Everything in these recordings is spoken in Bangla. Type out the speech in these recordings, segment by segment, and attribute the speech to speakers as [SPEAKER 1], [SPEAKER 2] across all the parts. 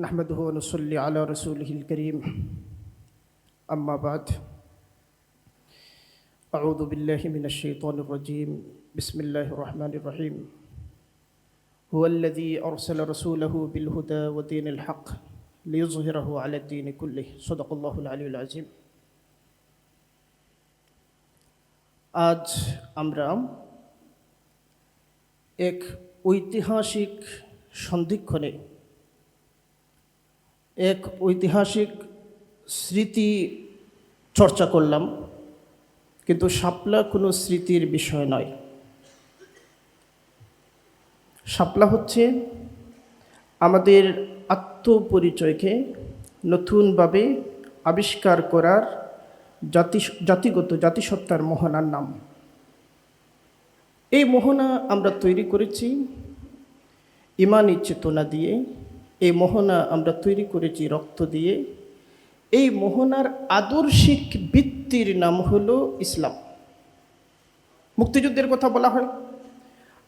[SPEAKER 1] نحمده ونصلي على رسوله الكريم أما بعد أعوذ بالله من الشيطان الرجيم بسم الله الرحمن الرحيم هو الذي أرسل رسوله بالهدى ودين الحق ليظهره على الدين كله صدق الله العلي العظيم আজ আমরা এক ঐতিহাসিক সন্ধিক্ষণে এক ঐতিহাসিক স্মৃতি চর্চা করলাম, কিন্তু শাপলা কোনো স্মৃতির বিষয় নয়। শাপলা হচ্ছে আমাদের আত্মপরিচয়কে নতুনভাবে আবিষ্কার করার জাতি, জাতিগত, জাতিসত্তার মোহনার নাম। এই মোহনা আমরা তৈরি করেছি ইমানি চেতনা দিয়ে। এই মোহনা আমরা তৈরি করেছি রক্ত দিয়ে। এই মোহনার আদর্শিক বৃত্তির নাম হলো ইসলাম। মুক্তিযুদ্ধের কথা বলা হয়।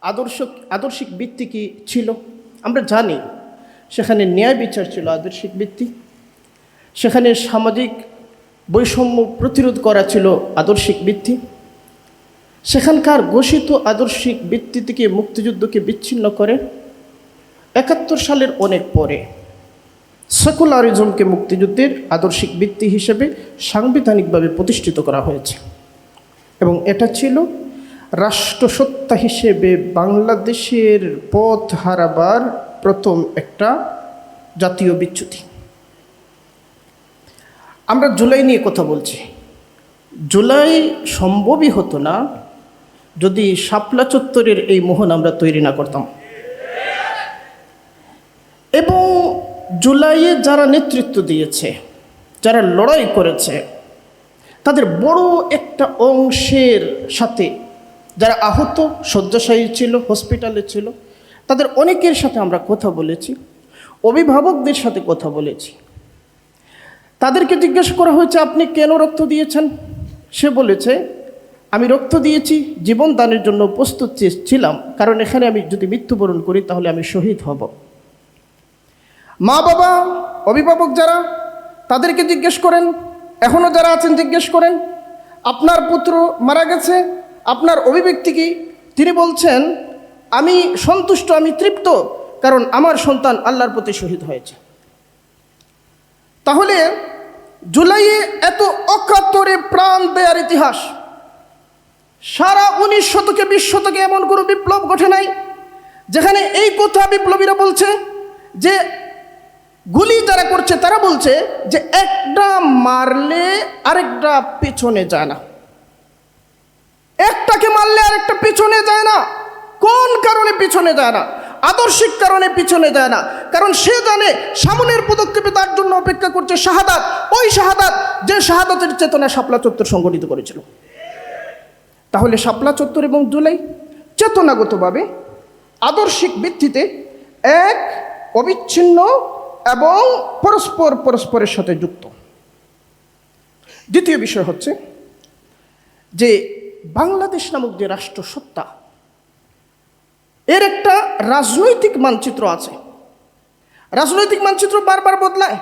[SPEAKER 1] আদর্শ, আদর্শিক বৃত্তি কি ছিল? আমরা জানি সেখানে ন্যায় বিচার ছিল আদর্শিক বৃত্তি সেখানে সামাজিক বৈষম্য প্রতিরোধ করা ছিল আদর্শিক বৃত্তি সেখানকার ঘোষিত আদর্শিক বৃত্তি থেকে মুক্তিযুদ্ধকে বিচ্ছিন্ন করে একাত্তর সালের অনেক পরে সেকুলারিজমকে মুক্তিযুদ্ধের আদর্শিক ভিত্তি হিসেবে সাংবিধানিকভাবে প্রতিষ্ঠিত করা হয়েছে। এবং এটা ছিল রাষ্ট্রসত্তা হিসেবে বাংলাদেশের পথ হারাবার প্রথম একটা জাতীয় বিচ্যুতি। আমরা জুলাই নিয়ে কথা বলছি। জুলাই সম্ভবই হতো না যদি শাপলা চত্বরের এই মোহন আমরা তৈরি না করতাম। এবং জুলাইয়ে যারা নেতৃত্ব দিয়েছে, যারা লড়াই করেছে, তাদের বড় একটা অংশের সাথে যারা আহত, শয্যাশায়ী ছিল হসপিটালে ছিল, তাদের অনেকের সাথে আমরা কথা বলেছি, অভিভাবকদের সাথে কথা বলেছি। তাদেরকে জিজ্ঞেস করা হয়েছে, আপনি কেন রক্ত দিয়েছেন? সে বলেছে, আমি রক্ত দিয়েছি জীবন দানের জন্য প্রস্তুত ছিলাম, কারণ এখানে আমি যদি মৃত্যুবরণ করি, তাহলে আমি শহীদ হব। মা বাবা, অভিভাবক যারা, তাদেরকে জিজ্ঞেস করেন এখনও যারা আছেন জিজ্ঞেস করেন, আপনার পুত্র মারা গেছে, আপনার অভিব্যক্তি কি? তিনি বলছেন, আমি সন্তুষ্ট, আমি তৃপ্ত, কারণ আমার সন্তান আল্লাহর প্রতি শহীদ হয়েছে। তাহলে জুলাইয়ে এত অকাতরে প্রাণ দেয়ার ইতিহাস, সারা উনিশ শতকে, বিশ শতকে এমন কোনো বিপ্লব ঘটে নাই, যেখানে এই কথা বিপ্লবীরা বলছে যে গুলি যারা করছে, তারা বলছে যে একটা মারলে আরেকটা পেছনে যায় না। একটাকে মারলে আরেকটা পেছনে যায় না। কোন কারণে পিছনে যায় না? আদর্শিক কারণে পিছনে যায় না। কারণ সে জানে সামনের পদক্ষেপে তার জন্য অপেক্ষা করছে শাহাদাত। ওই শাহাদাত যে শাহাদাতের চেতনা শাপলা চত্বর সংগঠিত করেছিল। তাহলে শাপলা চত্বর এবং জুলাই চেতনাগতভাবে আদর্শিক ভিত্তিতে এক অবিচ্ছিন্ন এবং পরস্পর পরস্পরের সাথে যুক্ত। দ্বিতীয় বিষয় হচ্ছে যে বাংলাদেশ নামক যে রাষ্ট্রসত্তা, এর একটা রাজনৈতিক মানচিত্র আছে। রাজনৈতিক মানচিত্র বারবার বদলায়।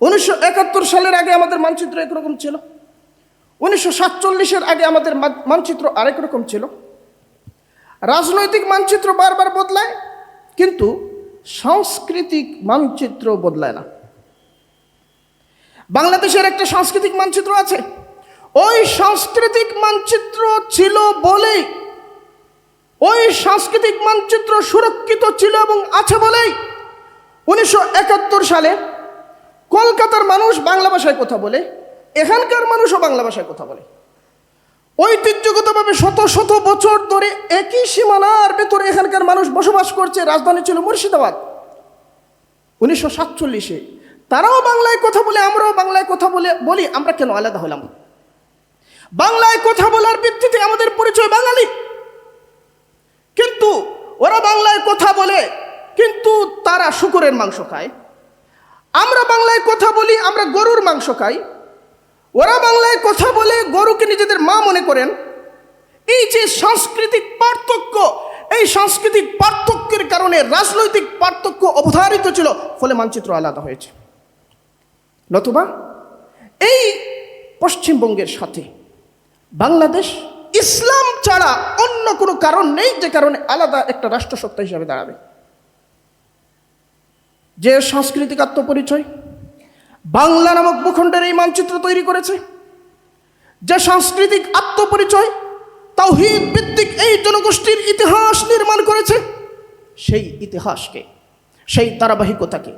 [SPEAKER 1] উনিশশো একাত্তর সালের আগে আমাদের মানচিত্র একরকম ছিল। উনিশশো সাতচল্লিশের আগে আমাদের মানচিত্র আরেক রকম ছিল। রাজনৈতিক মানচিত্র বারবার বদলায়, কিন্তু সাংস্কৃতিক মানচিত্র বদলায় না। বাংলাদেশের একটা সাংস্কৃতিক মানচিত্র আছে। ওই সাংস্কৃতিক মানচিত্র ছিল বলেই, ওই সাংস্কৃতিক মানচিত্র সুরক্ষিত ছিল এবং আছে বলেই উনিশশো একাত্তর সালে কলকাতার মানুষ বাংলা ভাষায় কথা বলে, এখানকার মানুষও বাংলা ভাষায় কথা বলে। ঐতিহ্যগতভাবে শত শত বছর ধরে একই সীমানার ভেতরে এখানকার মানুষ বসবাস করছে। রাজধানী ছিল মুর্শিদাবাদ। উনিশশো সাতচল্লিশে। তারাও বাংলায় কথা বলে, আমরাও বাংলায় কথা বলে, বলি, আমরা কেন আলাদা হলাম? বাংলায় কথা বলার ভিত্তিতে আমাদের পরিচয় বাঙালি। কিন্তু ওরা বাংলায় কথা বলে, কিন্তু তারা শুকুরের মাংস খায়। আমরা বাংলায় কথা বলি, আমরা গরুর মাংস খাই। ওরা বাংলায় কথা বলে, গরুকে নিজেদের মা মনে করেন। এই যে সাংস্কৃতিক পার্থক্য, এই সাংস্কৃতিক পার্থক্যের কারণে রাজনৈতিক পার্থক্য অবধারিত ছিল, ফলে মানচিত্র আলাদা হয়েছে। নতুবা, এই পশ্চিমবঙ্গের সাথে বাংলাদেশ ইসলাম ছাড়া অন্য কোনো কারণ নেই, যে কারণে আলাদা একটা রাষ্ট্রসত্তা হিসাবে দাঁড়াবে। যে সাংস্কৃতিক আত্মপরিচয় বাংলা নামক ভূখণ্ডের এই মানচিত্র তৈরি করেছে। যে সাংস্কৃতিক আত্মপরিচয় তাওহিদ ভিত্তিক এই জনগোষ্ঠীর ইতিহাস নির্মাণ করেছে, সেই ইতিহাসকে, সেই ধারাবাহিকতাকে,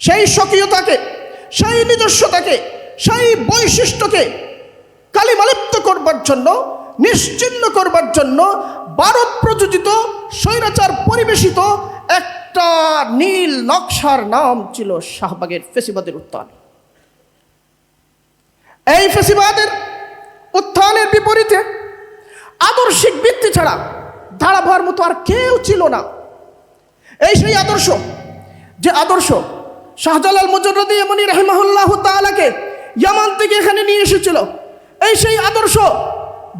[SPEAKER 1] সেই স্বকীয়তাকে, সেই নিজস্বতাকে, সেই বৈশিষ্ট্যকে কালিমালিপ্ত করবার জন্য, নিশ্চিন্ন করবার জন্য ভারত প্রযোজিত স্বৈরাচার পরিবেশিত একটা নীল নকশার নাম ছিল শাহবাগের ফেসিবাদের উত্থান। এই ফেসিবাদের উত্থানের বিপরীতে আদর্শিক ভিত্তি ছাড়া দাঁড়াবার মতো আর কেউ ছিল না। এই সেই আদর্শ, যে আদর্শ শাহজালাল মুজরদি এমনি রহমাহুল্লাহ তালাকে ইয়ামান থেকে এখানে নিয়ে এসেছিল, এই সেই আদর্শ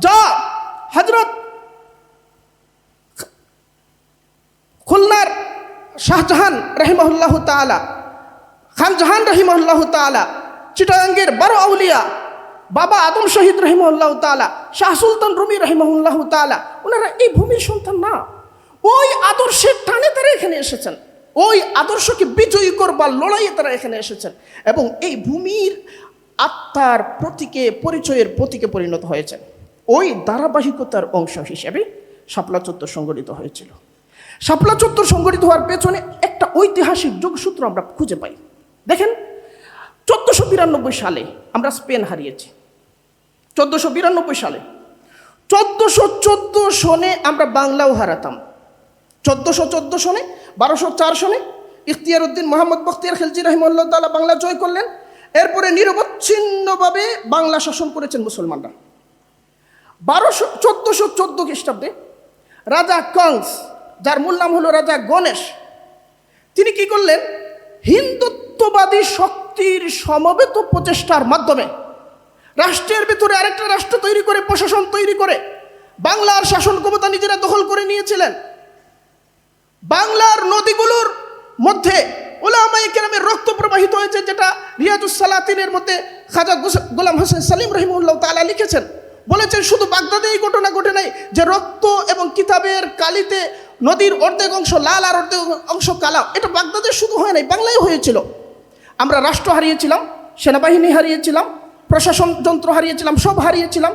[SPEAKER 1] যা হজরত খুলনার শাহজাহান রহিমাহুল্লাহ তালা খানজাহান রহিমাহুল্লাহ তালা চিটাঙ্গের বারো আউলিয়া, বাবা আদম শহীদ রহিমাহুল্লাহ তালা শাহ সুলতান রুমি রহিমাহুল্লাহ তালা ওনারা এই ভূমির সন্তান না। ওই আদর্শের টানে তারা এখানে এসেছেন। ওই আদর্শকে বিজয়ী করবার লড়াইয়ে তারা এখানে এসেছেন এবং এই ভূমির আত্মার প্রতীকে, পরিচয়ের প্রতীকে পরিণত হয়েছেন। ওই ধারাবাহিকতার অংশ হিসেবে শাপলা চত্বর সংগঠিত হয়েছিল। শাপলা চত্বর সংগঠিত হওয়ার পেছনে একটা ঐতিহাসিক যোগসূত্র আমরা খুঁজে পাই। দেখেন, চোদ্দোশো বিরানব্বই সালে আমরা স্পেন হারিয়েছি। চোদ্দোশো বিরানব্বই সালে। চোদ্দোশো চোদ্দ সনে আমরা বাংলাও হারাতাম। চোদ্দোশো চোদ্দ সনে, বারোশো চার সনে ইখতিয়ার উদ্দিন মোহাম্মদ বখতিয়ার খেলজি রহিমুল্লাহ তালা বাংলা জয় করলেন। এরপরে নিরবচ্ছিন্নভাবে বাংলা শাসন করেছেন মুসলমানরা। বারোশো চোদ্দোশো চোদ্দ খ্রিস্টাব্দে রাজা কংস যার মূল নাম হলো রাজা গণেশ, তিনি কি করলেন? হিন্দুত্ববাদী শক্তির সমবেত প্রচেষ্টার মাধ্যমে রাষ্ট্রের ভিতরে আরেকটা রাষ্ট্র তৈরি করে, প্রশাসন তৈরি করে, বাংলার শাসন ক্ষমতা নিজেরা দখল করে নিয়েছিলেন। বাংলার নদীগুলোর মধ্যে ওলামাই কেরামের রক্ত প্রবাহিত হয়েছে, যেটা রিয়াজুসালাতিনের মধ্যে খাজা গোলাম হোসেন সালিম রহিমুল্লাহ তালা লিখেছেন। বলেছেন, শুধু বাগদাদে এই ঘটনা ঘটে নাই, যে রক্ত এবং কিতাবের কালিতে নদীর অর্ধেক অংশ লাল আর অর্ধেক অংশ কালা। এটা বাগদাদে শুধু হয় নাই বাংলায় হয়েছিল। আমরা রাষ্ট্র হারিয়েছিলাম, সেনাবাহিনী হারিয়েছিলাম, প্রশাসন যন্ত্র হারিয়েছিলাম, সব হারিয়েছিলাম।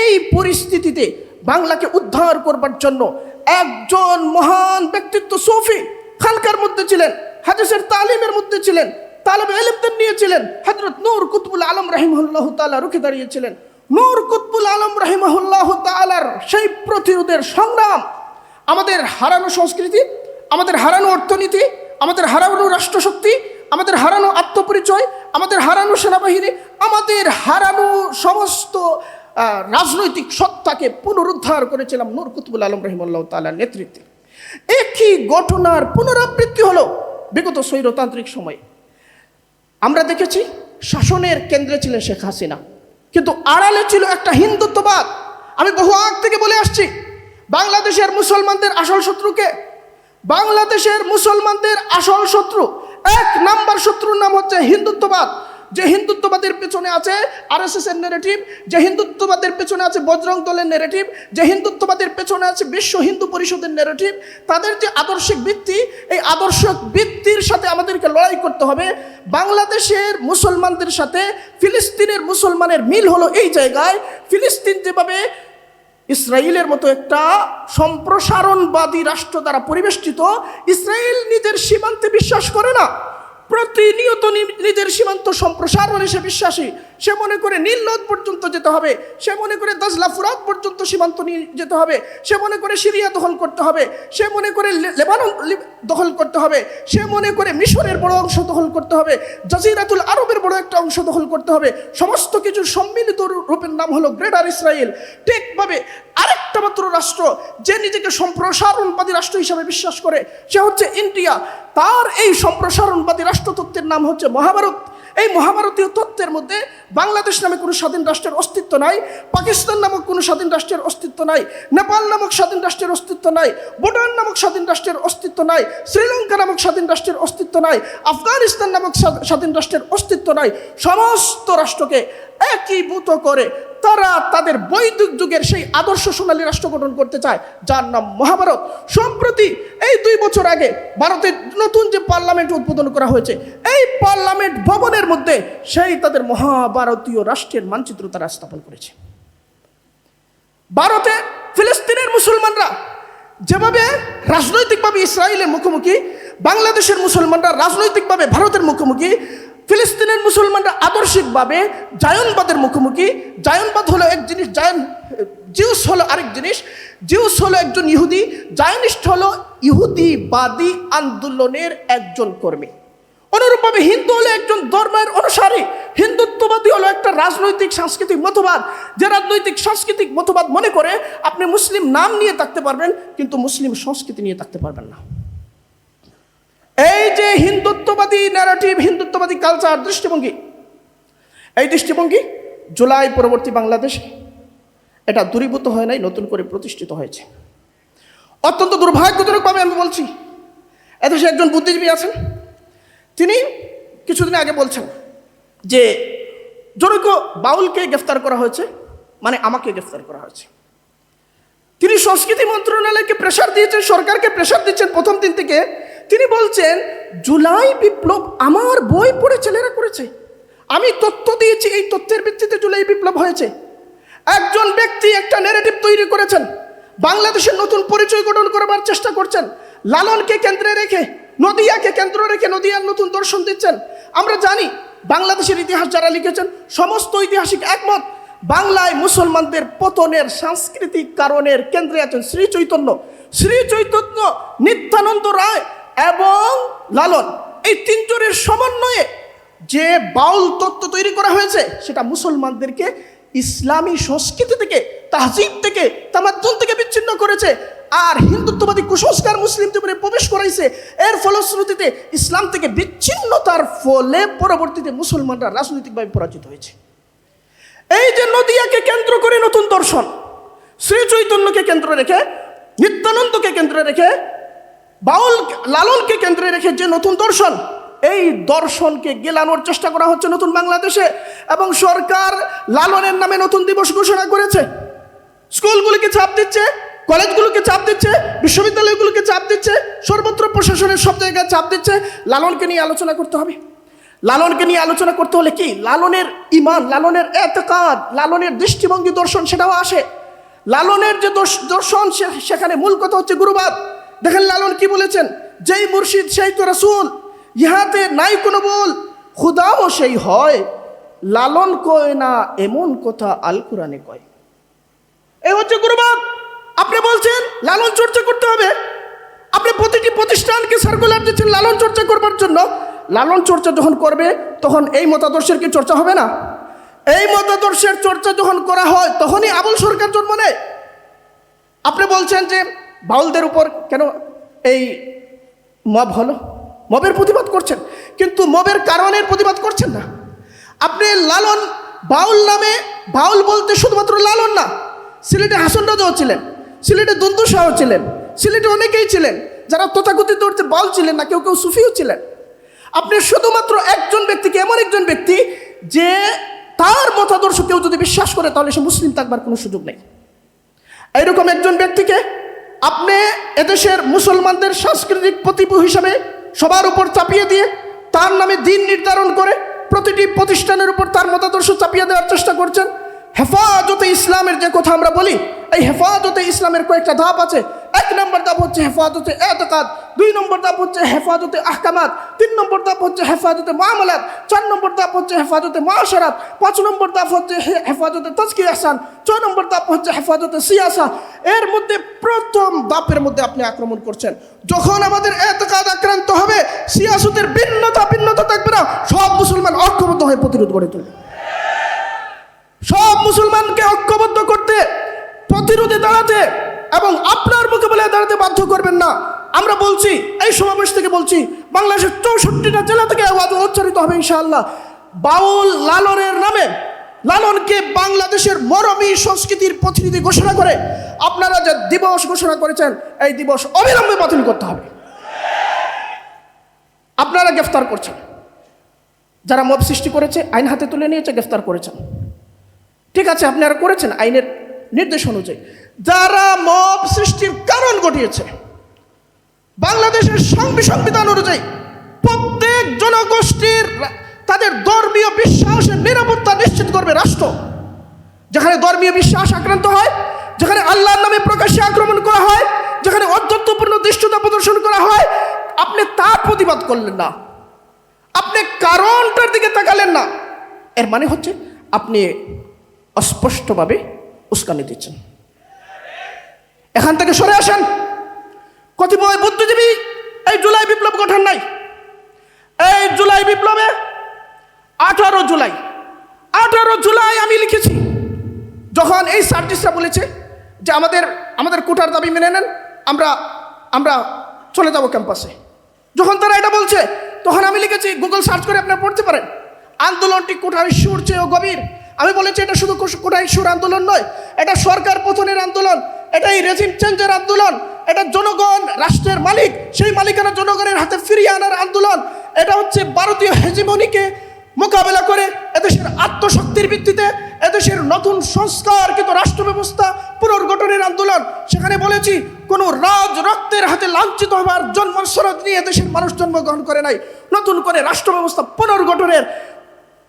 [SPEAKER 1] এই পরিস্থিতিতে বাংলাকে উদ্ধার করবার জন্য একজন মহান ব্যক্তিত্ব সফি খানকার মধ্যে ছিলেন, হাদিসের তালিমের মধ্যে ছিলেন, তালেব এলিমদের নিয়েছিলেন হজরত নূর কুতবুল আলম রাহিমহুল্লাহ তালা রুখে দাঁড়িয়েছিলেন নূর কুতবুল আলম রাহিমাহুল্লাহ তালার সেই প্রতিরোধের সংগ্রাম, আমাদের হারানো সংস্কৃতি, আমাদের হারানো অর্থনীতি, আমাদের হারানো রাষ্ট্রশক্তি, আমাদের হারানো আত্মপরিচয়, আমাদের হারানো সেনাবাহিনী, আমাদের হারানো সমস্ত রাজনৈতিক সত্তাকে পুনরুদ্ধার করেছিলাম নূর কুতুবুল আলম রহিমুল্লাহ তালার নেতৃত্বে। একই ঘটনার পুনরাবৃত্তি হলো বিগত স্বৈরতান্ত্রিক সময়ে। আমরা দেখেছি শাসনের কেন্দ্রে ছিলেন শেখ হাসিনা। কিন্তু আড়ালে ছিল একটা হিন্দুত্ববাদ। আমি বহু আগ থেকে বলে আসছি, বাংলাদেশের মুসলমানদের আসল শত্রুকে। বাংলাদেশের মুসলমানদের আসল শত্রু, এক নাম্বার শত্রুর নাম হচ্ছে হিন্দুত্ববাদ। যে হিন্দুত্ববাদের পেছনে আছে আরএসএস এর নেগেটিভ যে হিন্দুত্ববাদের পেছনে আছে বজরং দলের নেরেটিভ যে হিন্দুত্ববাদের পেছনে আছে বিশ্ব হিন্দু পরিষদের নেগেটিভ তাদের যে আদর্শিক ভিত্তি, এই আদর্শিক ভিত্তির সাথে আমাদেরকে লড়াই করতে হবে। বাংলাদেশের মুসলমানদের সাথে ফিলিস্তিনের মুসলমানের মিল হলো এই জায়গায়। ফিলিস্তিন যেভাবে ইসরায়েলের মতো একটা সম্প্রসারণবাদী রাষ্ট্র দ্বারা পরিবেষ্টিত ইসরায়েল নিজের সীমান্তে বিশ্বাস করে না। প্রতিনিয়ত নিজের সীমান্ত সম্প্রসারণে সে বিশ্বাসী। সে মনে করে নীল নদ পর্যন্ত যেতে হবে, সে মনে করে দাজলা ফুরাত পর্যন্ত সীমান্ত নিয়ে যেতে হবে, সে মনে করে সিরিয়া দখল করতে হবে, সে মনে করে লেবানন দখল করতে হবে, সে মনে করে মিশরের বড় অংশ দখল করতে হবে, জাজিরাতুল আরবের বড় একটা অংশ দখল করতে হবে, সমস্ত কিছুর সম্মিলিত রূপের নাম হলো গ্রেটার ইসরায়েল। ঠিকভাবে আরেকটা মাত্র রাষ্ট্র যে নিজেকে সম্প্রসারণবাদী রাষ্ট্র হিসাবে বিশ্বাস করে, সে হচ্ছে ইন্ডিয়া। তার এই সম্প্রসারণবাদী রাষ্ট্রতত্ত্বের নাম হচ্ছে মহাভারত। এই মহাভারতীয় তত্ত্বের মধ্যে বাংলাদেশ নামে কোনো স্বাধীন রাষ্ট্রের অস্তিত্ব নাই, পাকিস্তান নামক কোনো স্বাধীন রাষ্ট্রের অস্তিত্ব নাই, নেপাল নামক স্বাধীন রাষ্ট্রের অস্তিত্ব নাই, ভুটান নামক স্বাধীন রাষ্ট্রের অস্তিত্ব নাই, শ্রীলঙ্কা নামক স্বাধীন রাষ্ট্রের অস্তিত্ব নাই, আফগানিস্তান নামক স্বাধীন রাষ্ট্রের অস্তিত্ব নাই, সমস্ত রাষ্ট্রকে একীভূত করে তারা তাদের বৈদিক যুগের সেই আদর্শ সোনালী রাষ্ট্র গঠন করতে চায়, যার নাম মহাভারত। সম্প্রতি এই দুই বছর আগে ভারতের নতুন যে পার্লামেন্ট উদ্বোধন করা হয়েছে, এই পার্লামেন্ট মধ্যে সেই তাদের মহাভারতীয় রাষ্ট্রের মানচিত্র তারা স্থাপন করেছে। ভারতে ফিলিস্তিনের মুসলমানরা যেভাবে রাজনৈতিকভাবে ইসরায়েলের মুখোমুখি, বাংলাদেশের মুসলমানরা রাজনৈতিকভাবে ভারতের মুখোমুখি, ফিলিস্তিনের মুসলমানরা আদর্শিকভাবে জায়নবাদের মুখোমুখি। জায়নবাদ হলো এক জিনিস, জায়ন, জিউস হলো আরেক জিনিস। জিউস হলো একজন ইহুদি, জায়নিস্ট হলো ইহুদিবাদী আন্দোলনের একজন কর্মী। অনুরূপভাবে হিন্দু হলো একজন ধর্মের অনুসারী। হিন্দুত্ববাদী হলো একটা রাজনৈতিক, সাংস্কৃতিক মতবাদ। যে রাজনৈতিক, সাংস্কৃতিক মতবাদ মনে করে আপনি মুসলিম নাম নিয়ে থাকতে পারবেন, কিন্তু মুসলিম সংস্কৃতি নিয়ে থাকতে পারবেন না। এই যে হিন্দুত্ববাদী ন্যারেটিভ হিন্দুত্ববাদী কালচার দৃষ্টিভঙ্গি। এই দৃষ্টিভঙ্গি জুলাই পরবর্তী বাংলাদেশ এটা দূরীভূত হয় নাই, নতুন করে প্রতিষ্ঠিত হয়েছে। অত্যন্ত দুর্ভাগ্যজনকভাবে আমি বলছি, এদেশে একজন বুদ্ধিজীবী আছেন তিনি কিছুদিন আগে বলছেন যে, জনৈক বাউলকে গ্রেফতার করা হয়েছে মানে আমাকে গ্রেফতার করা হয়েছে। তিনি সংস্কৃতি মন্ত্রণালয়কে প্রেশার দিয়েছেন, সরকারকে প্রেশার দিচ্ছেন প্রথম দিন থেকে। তিনি বলছেন, জুলাই বিপ্লব আমার বই পড়ে ছেলেরা করেছে। আমি তথ্য দিয়েছি, এই তথ্যের ভিত্তিতে জুলাই বিপ্লব হয়েছে। একজন ব্যক্তি একটা নেগেটিভ তৈরি করেছেন। বাংলাদেশের নতুন পরিচয় গঠন করবার চেষ্টা করছেন। লালনকে কেন্দ্রে রেখে নদিয়াকে কেন্দ্র রেখে নদিয়ার নতুন দর্শন দিচ্ছেন। আমরা জানি বাংলাদেশের ইতিহাস যারা লিখেছেন, সমস্ত ঐতিহাসিক একমত, বাংলায় মুসলমানদের পতনের সাংস্কৃতিক কারণের কেন্দ্রে আছেন শ্রী চৈতন্য। শ্রী চৈতন্য নিত্যানন্দ রায় এবং লালন। এই তিনজনের সমন্বয়ে যে বাউল তত্ত্ব তৈরি করা হয়েছে, সেটা মুসলমানদেরকে ইসলামী সংস্কৃতি থেকে, তাহজিব থেকে তামাদ্দুন থেকে বিচ্ছিন্ন করেছে। আর হিন্দুত্ববাদী কুসংস্কার মুসলিম জীবনে প্রবেশ করাইছে, এর ফলশ্রুতিতে ইসলাম থেকে বিচ্ছিন্নতার ফলে পরবর্তীতে মুসলমানরা রাজনৈতিকভাবে পরাজিত হয়েছে। এই যে নদিয়াকে কেন্দ্র করে নতুন দর্শন শ্রী চৈতন্যকে কেন্দ্র রেখে, নিত্যানন্দকে কেন্দ্রে রেখে, বাউল, লালনকে কেন্দ্রে রেখে যে নতুন দর্শন, এই দর্শনকে গেলানোর চেষ্টা করা হচ্ছে নতুন বাংলাদেশে এবং সরকার লালনের নামে নতুন দিবস ঘোষণা করেছে। স্কুলগুলিকে ছাপ দিচ্ছে কলেজগুলোকে চাপ দিচ্ছে, বিশ্ববিদ্যালয়গুলোকে চাপ দিচ্ছে, সর্বত্র প্রশাসনের সব জায়গায় চাপ দিচ্ছে। লালনকে নিয়ে আলোচনা করতে হবে। লালনকে নিয়ে আলোচনা করতে হলে কি? লালনের ইমান, লালনের এত এতকাদ, লালনের দৃষ্টিভঙ্গি দর্শন সেটাও আসে। লালনের যে দর্শ- দর্শন সেখানে মূল কথা হচ্ছে গুরুবাদ। দেখেন লালন কি বলেছেন? যেই মুর্শিদ, সেই তো রাসূল। ইহাতে নাই কোনো বল খুদাও সেই হয়। লালন কয় না, এমন কথা আল কোরআনে কয়। এই হচ্ছে গুরুবাদ। আপনি বলছেন লালন চর্চা করতে হবে? আপনি প্রতিটি প্রতিষ্ঠানকে সার্কুলার দিচ্ছেন লালন চর্চা করবার জন্য। লালন চর্চা যখন করবে, তখন এই মতাদর্শের কি চর্চা হবে না? এই মতাদর্শের চর্চা যখন করা হয়, তখনই আবুল সরকার জন্ম নেয়। আপনি বলছেন যে বাউলদের উপর কেন এই মব হলো? মবের প্রতিবাদ করছেন। কিন্তু মবের কারণের প্রতিবাদ করছেন না। আপনি লালন বাউল নামে বাউল বলতে শুধুমাত্র লালন না, সিলেটে হাসন রাজাও ছিলেন। সিলেটে দন্দু শাহ ছিলেন। সিলেটে অনেকেই ছিলেন, যারা তথাকথিত অর্থে বাউল ছিলেন না, কেউ কেউ সুফিও ছিলেন। আপনি শুধুমাত্র একজন ব্যক্তিকে এমন একজন ব্যক্তি যে তার মতাদর্শ কেউ যদি বিশ্বাস করে, তাহলে সে মুসলিম থাকবার কোনো সুযোগ নেই। এইরকম একজন ব্যক্তিকে আপনি এদেশের মুসলমানদের সাংস্কৃতিক প্রতিভূ হিসাবে সবার উপর চাপিয়ে দিয়ে তার নামে দিন নির্ধারণ করে প্রতিটি প্রতিষ্ঠানের উপর তার মতাদর্শ চাপিয়ে দেওয়ার চেষ্টা করছেন হেফাজতে ইসলামের যে কথা আমরা বলি, এই হেফাজতে ইসলামের কয়েকটা ধাপ আছে। এক নম্বর ধাপ হচ্ছে হেফাজতে এতকাদ, দুই নম্বর ধাপ হচ্ছে হেফাজতে আহকামাত, তিন নম্বর ধাপ হচ্ছে হেফাজতে মামলাত, চার নম্বর ধাপ হচ্ছে হেফাজতে মাশারাত, পাঁচ নম্বর ধাপ হচ্ছে হেফাজতে তজকি আহসান, ছয় নম্বর ধাপ হচ্ছে হেফাজতে সিয়াসা। এর মধ্যে প্রথম ধাপের মধ্যে আপনি আক্রমণ করছেন। যখন আমাদের এতকাদ আক্রান্ত হবে, সিয়াসতের ভিন্নতা ভিন্নতা থাকবে না, সব মুসলমান ঐক্যবদ্ধ হয়ে প্রতিরোধ গড়ে তুলবে। মুসলমানকে ঐক্যবদ্ধ করতে, প্রতিরোধে দাঁড়াতে এবং আপনার মোকাবেলায় দাঁড়াতে বাধ্য করবেন না। আমরা বলছি, এই সমাবেশ থেকে বলছি, বাংলাদেশের চৌষট্টিটা জেলা থেকে আওয়াজ উচ্চারিত হবে ইনশাআল্লাহ। বাউল লালনের নামে, লালনকে বাংলাদেশের মরমী সংস্কৃতির প্রতিনিধি ঘোষণা করে, আপনারা যে দিবস ঘোষণা করেছেন, এই দিবস অবিলম্বে বাতিল করতে হবে। আপনারা গ্রেফতার করছেন। যারা মব সৃষ্টি করেছে, আইন হাতে তুলে নিয়েছে, গ্রেফতার করেছেন। ঠিক আছে, আপনি আপনারা করেছেন আইনের নির্দেশ অনুযায়ী। যারা মব সৃষ্টির কারণ ঘটিয়েছে, বাংলাদেশের সংবি- সংবিধান অনুযায়ী প্রত্যেক জনগোষ্ঠীর তাদের ধর্মীয় বিশ্বাসের নিরাপত্তা নিশ্চিত করবে রাষ্ট্র। যেখানে ধর্মীয় বিশ্বাস আক্রান্ত হয়, যেখানে আল্লাহর নামে প্রকাশ্যে আক্রমণ করা হয়, যেখানে অধ্যত্বপূর্ণ দৃষ্টতা প্রদর্শন করা হয়, আপনি তার প্রতিবাদ করলেন না। আপনি কারণটার দিকে তাকালেন না। এর মানে হচ্ছে আপনি অস্পষ্টভাবে উস্কানি দিচ্ছেন। এখান থেকে সরে আসেন। কতিপয় বুদ্ধিজীবী, এই জুলাই বিপ্লব গঠন নাই। এই জুলাই বিপ্লবে আঠারো জুলাই আঠারো জুলাই আমি লিখেছি। যখন এই সার্জিসরা বলেছে যে আমাদের আমাদের কোটার দাবি মেনে নেন, আমরা আমরা চলে যাব ক্যাম্পাসে। যখন তারা এটা বলছে, তখন আমি লিখেছি গুগল সার্চ করে আপনারা পড়তে পারেন। আন্দোলনটি কোটার ইস্যুর চেয়েও গভীর। আমি বলেছি এটা শুধু কোষ- কোটা ইস্যুর আন্দোলন নয়, এটা সরকার পতনের আন্দোলন, এটা এই রেজিম চেঞ্জের আন্দোলন, এটা জনগণ, রাষ্ট্রের মালিক, সেই মালিকানা জনগণের হাতে ফিরিয়ে আনার আন্দোলন, এটা হচ্ছে ভারতীয় হেজিমনিকে মোকাবেলা করে এদেশের আত্মশক্তির ভিত্তিতে এদেশের নতুন সংস্কার কিন্তু রাষ্ট্র ব্যবস্থা পুনর্গঠনের আন্দোলন। সেখানে বলেছি, কোনো রাজ রক্তের হাতে লাঞ্ছিত হবার জন্মস্বরত নিয়ে দেশের মানুষ জন্মগ্রহণ করে নাই। নতুন করে রাষ্ট্র ব্যবস্থা পুনর্গঠনের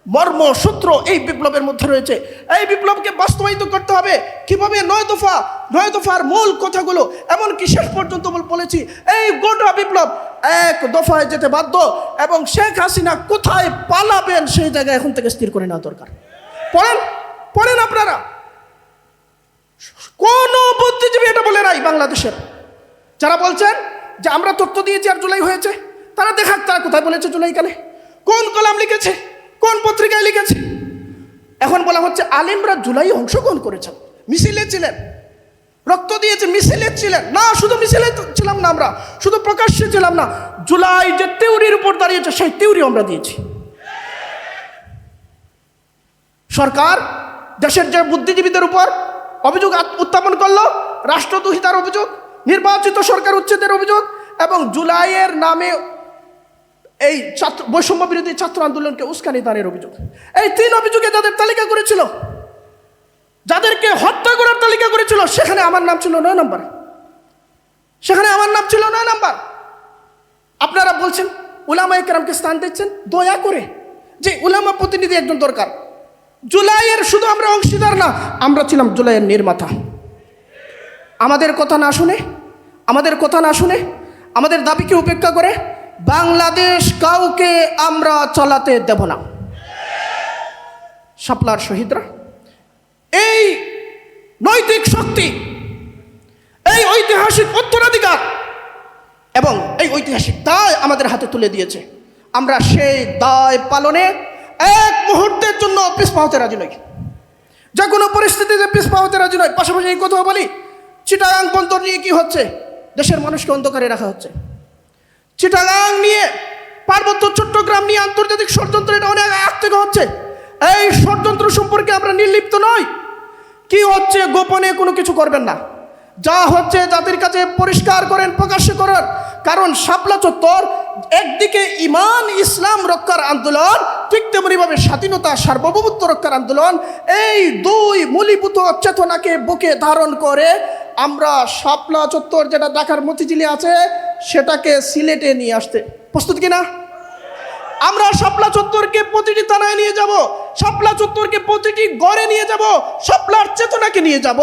[SPEAKER 1] মর্ম সূত্র এই বিপ্লবের মধ্যে রয়েছে। এই বিপ্লবকে বাস্তবায়িত করতে হবে। কীভাবে? নয় দফা। নয় দফার মূল কথাগুলো এমনকি শেষ পর্যন্ত বল- বলেছি। এই গোটা বিপ্লব এক দফায় যেতে বাধ্য এবং শেখ হাসিনা কোথায় পালাবেন সেই জায়গায় এখন থেকে স্থির করে নেওয়া দরকার। পড়েন? পড়েন আপনারা? কোন বুদ্ধিজীবী এটা বলে নাই বাংলাদেশের। যারা বলছেন যে আমরা তথ্য দিয়েছি আর জুলাই হয়েছে, তারা দেখাক তারা কোথায় বলেছে জুলাই কালে কোন কলাম লিখেছে? কোন পত্রিকায় লিখেছে? এখন বলা হচ্ছে আলিমরা জুলাই অংশগ্রহণ করেছেন, মিছিলে ছিলেন, রক্ত দিয়েছে, মিছিলে ছিলেন। না, শুধু মিছিলে ছিলাম না আমরা, শুধু প্রকাশ্যে ছিলাম না, জুলাই যে তিউরির উপর দাঁড়িয়েছে, সেই তিউরি আমরা দিয়েছি। সরকার দেশের যে বুদ্ধিজীবীদের উপর অভিযোগ উত্থাপন করল রাষ্ট্রদ্রোহিতার অভিযোগ, নির্বাচিত সরকার উচ্ছেদের অভিযোগ, এবং জুলাইয়ের নামে এই ছাত্র, বৈষম্য বিরোধী ছাত্র আন্দোলনকে উস্কানি দানের অভিযোগ। এই তিন অভিযোগে যাদের তালিকা করেছিল, যাদেরকে হত্যা করার তালিকা করেছিল, সেখানে আমার নাম ছিল নয় নম্বর। সেখানে আমার নাম ছিল নয় নম্বর। আপনারা বলছেন উলামা একরামকে স্থান দিচ্ছেন? দয়া করে। যে উলামা প্রতিনিধি একজন দরকার। জুলাইয়ের শুধু আমরা অংশীদার না, আমরা ছিলাম জুলাইয়ের নির্মাতা। আমাদের কথা না শুনে, আমাদের কথা না শুনে, আমাদের দাবিকে উপেক্ষা করে বাংলাদেশ কাউকে আমরা চালাতে দেব না। শাপলার শহীদরা, এই নৈতিক শক্তি, এই ঐতিহাসিক উত্তরাধিকার এবং এই ঐতিহাসিক দায় আমাদের হাতে তুলে দিয়েছে। আমরা সেই দায় পালনে এক মুহূর্তের জন্য পিছপা হতে রাজি নই। যে কোনো পরিস্থিতিতে পিছপা হতে রাজি নয় পাশাপাশি এই কথা বলি, চিটাগাং বন্দর নিয়ে কি হচ্ছে? দেশের মানুষকে অন্ধকারে রাখা হচ্ছে। চিটাগাং নিয়ে, পার্বত্য চট্টগ্রাম নিয়ে আন্তর্জাতিক ষড়যন্ত্র এটা অনেক আগ থেকে হচ্ছে। এই ষড়যন্ত্র সম্পর্কে আমরা নির্লিপ্ত নই। কি হচ্ছে গোপনে কোনো কিছু করবেন না। যা হচ্ছে জাতির কাছে পরিষ্কার করেন প্রকাশ্য করেন। কারণ শাপলা চত্বর, একদিকে ইমান, ইসলাম রক্ষার আন্দোলন, ঠিক তেমনিভাবে স্বাধীনতা, সার্বভৌমত্ব রক্ষার আন্দোলন, এই দুই মূলীভূত চেতনাকে বুকে ধারণ করে আমরা শাপলা চত্বর যেটা ঢাকার মতিঝিলে আছে সেটাকে সিলেটে নিয়ে আসতে। প্রস্তুত কিনা? আমরা শাপলা চত্বরকে প্রতিটি থানায় নিয়ে যাব, শাপলা চত্বরকে প্রতিটি গড়ে নিয়ে যাব, শাপলার চেতনাকে নিয়ে যাব।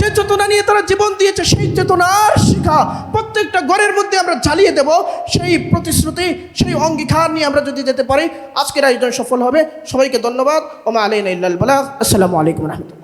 [SPEAKER 1] যে চেতনা নিয়ে তারা জীবন দিয়েছে, সেই চেতনার শিখা প্রত্যেকটা ঘরের মধ্যে আমরা জ্বালিয়ে দেব। সেই প্রতিশ্রুতি, সেই অঙ্গীকার নিয়ে আমরা যদি যেতে পারি, আজকের আয়োজন সফল হবে। সবাইকে ধন্যবাদ। ওমা আলাইনা ইল্লাল আসসালামু আলাইকুম রহমতুল্লাহ।